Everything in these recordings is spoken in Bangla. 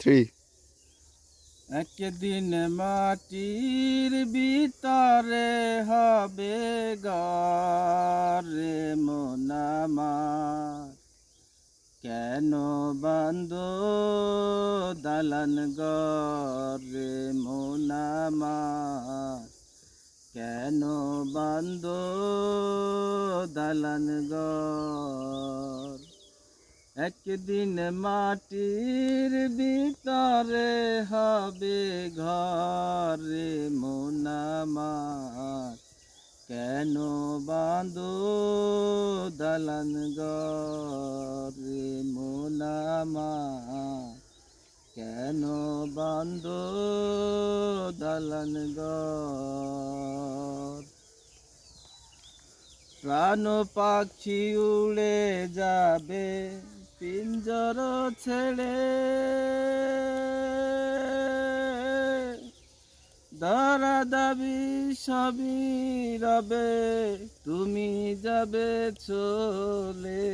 থ্রি একদিন মাটির ভিতরে হবে গরে মোনামার কেন বান্দ দালান গরে মোনামার কেন বান্দ দালান গর একদিন মাটির ভিতরে হবে ঘরে মোনামার কেন বাঁধো দালান গরে মোনামার কেন বাঁধো দালান গর প্রাণ পাখি উড়ে যাবে পিঞ্জর ছেড়ে ধরা দাবি সবই রবে, তুমি যাবে চলে।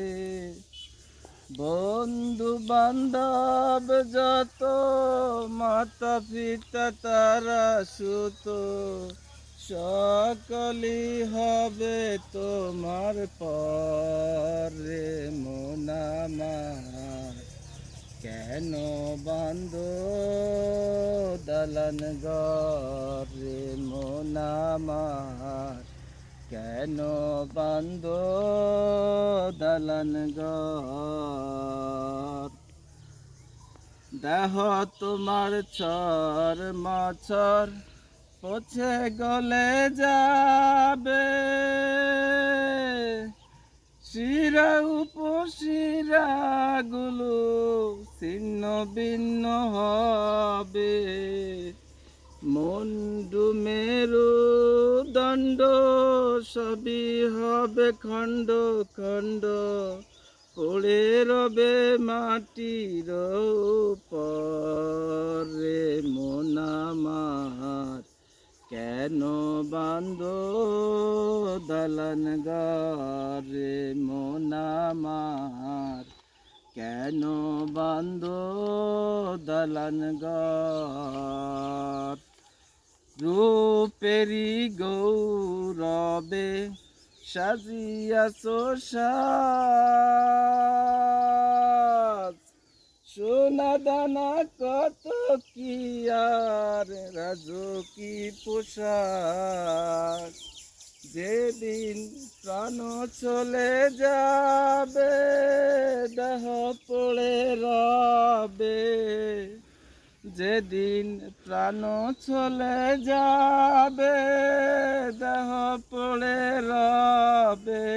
বন্ধু বান্ধব যত মাতা পিতা তারা সুত সকলি হবে তোমার পরে মোনামার কেন বান্ধ দালান গরে মোনামার কেন বান্ধ দালান গর দেহ তোমার চর মাছর পছে গলে যাবে। শিরা উপশিরা গুলো ছিন্ন ভিন্ন হবে। মন্ডু মেরু দণ্ড সবই হবে খণ্ড খণ্ড। পড়ে রবে মাটির পরে মোনামার কেন বান্ধ দালান গারে মোনামার কেন বান্ধ দালান গার? রূপেরি গৌরবে সাজিয়াছ সাজ সোনা দানা কত কি আর রাজো কি পোশাক? যেদিন প্রাণ চলে যাবে, দেহ পড়ে রবে। যেদিন প্রাণ চলে যাবে, দেহ পড়ে রবে।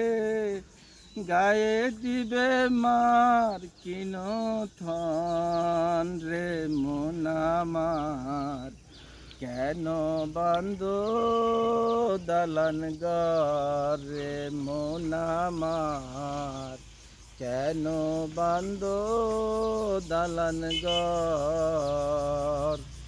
গায়ে দিবে মার কিনো থন কেন বান্ধ? দালান গরে মোনামার কেন বান্ধ? দালান গর